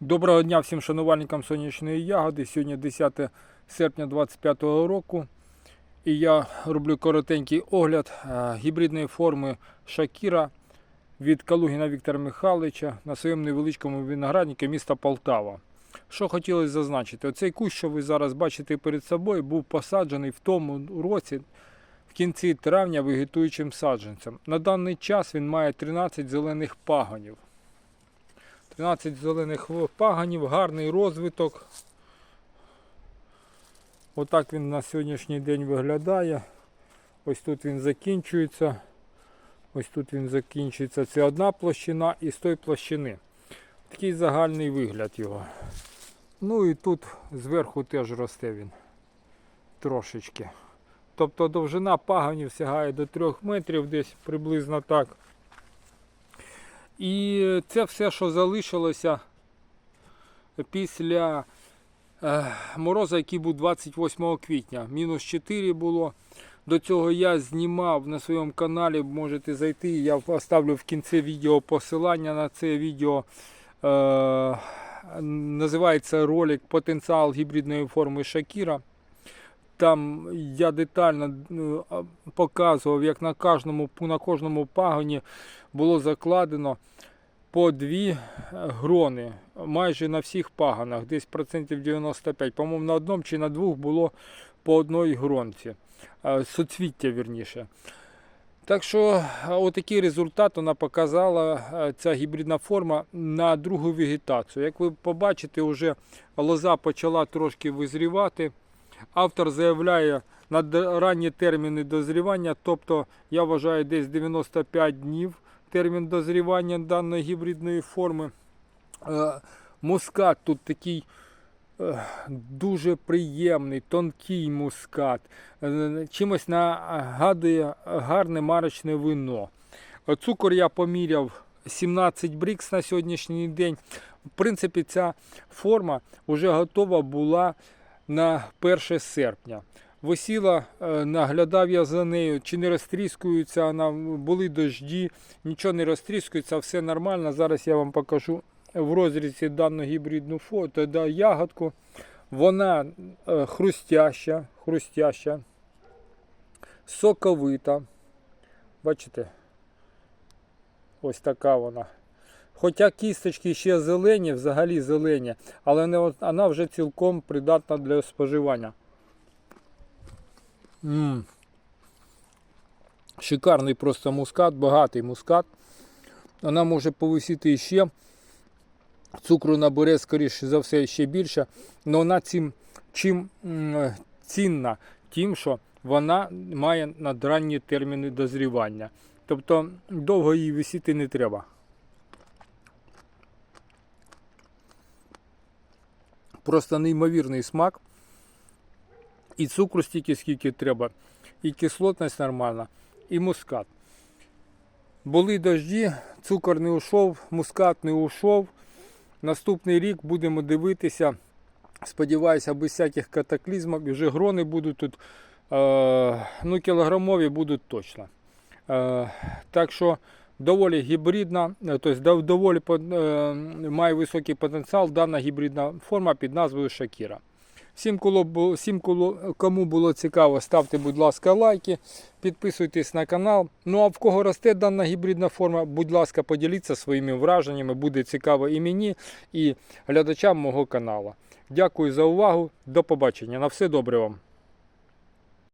Доброго дня всім шанувальникам сонячної ягоди. Сьогодні 10 серпня 2025 року. І я роблю коротенький огляд е, гібридної форми Шакіра від Калугіна Віктора Михайловича на своєму невеличкому винограднику міста Полтава. Що хотілося зазначити, оцей кущ, що ви зараз бачите перед собою, був посаджений в тому році, в кінці травня вегетуючим саджанцем. На даний час він має 13 зелених пагонів. 13 зелених паганів, гарний розвиток. Отак він на сьогоднішній день виглядає. Ось тут він закінчується. Ось тут він закінчується. Це одна площина і з тої площини. Такий загальний вигляд його. Ну і тут зверху теж росте він трошечки. Тобто довжина паганів сягає до 3 метрів, десь приблизно так. І це все, що залишилося після е, мороза, який був 28 квітня. Мінус 4 було. До цього я знімав на своєму каналі, можете зайти. Я оставлю в кінці відео посилання на це відео. Е, називається ролик Потенціал гібридної форми Шакіра. Там я детально ну, показував, як на кожному, на кожному пагоні було закладено по дві грони майже на всіх пагонах, десь процентів 95. По-моєму, на одному чи на двох було по одній гронці. Соцвіття вірніше. Так що отакий результат вона показала ця гібридна форма на другу вегетацію. Як ви побачите, вже лоза почала трошки визрівати. Автор заявляє на ранні терміни дозрівання, тобто я вважаю десь 95 днів термін дозрівання даної гібридної форми. Е, Мускат тут такий е, дуже приємний, тонкий мускат. Е, Чимось нагадує гарне марочне вино. Цукор я поміряв 17 брікс на сьогоднішній день. В принципі, ця форма вже готова була на 1 серпня. Висіла, е, наглядав я за нею, чи не розтріскується вона, були дожді, нічого не розтріскується, все нормально. Зараз я вам покажу в розрізі дану гібридну фото, да, ягодку. Вона е, хрустяща, хрустяща, соковита. Бачите? Ось така вона. Хоча кісточки ще зелені, взагалі зелені, але не, вона вже цілком придатна для споживання. М. Шикарний просто мускат, багатий мускат. Вона може повисіти іще. Цукру набере, скоріше за все, ще більше. Але вона цим, чим цінна, тим, що вона має надранні терміни дозрівання. Тобто довго її висіти не треба. Просто неймовірний смак. І цукру стільки, скільки треба, і кислотність нормальна, і мускат. Були дожді, цукор не ушов, мускат не ушов. Наступний рік будемо дивитися. Сподіваюся, без всяких катаклізмів. Вже грони будуть тут, е, ну, кілограмові будуть точно. Е, так що доволі гібридна, е, тобто доволі е, має високий потенціал дана гібридна форма під назвою Шакіра. Всім, всім кому було цікаво, ставте, будь ласка, лайки, підписуйтесь на канал. Ну а в кого росте дана гібридна форма, будь ласка, поділіться своїми враженнями, буде цікаво і мені, і глядачам мого каналу. Дякую за увагу. До побачення. На все добре вам.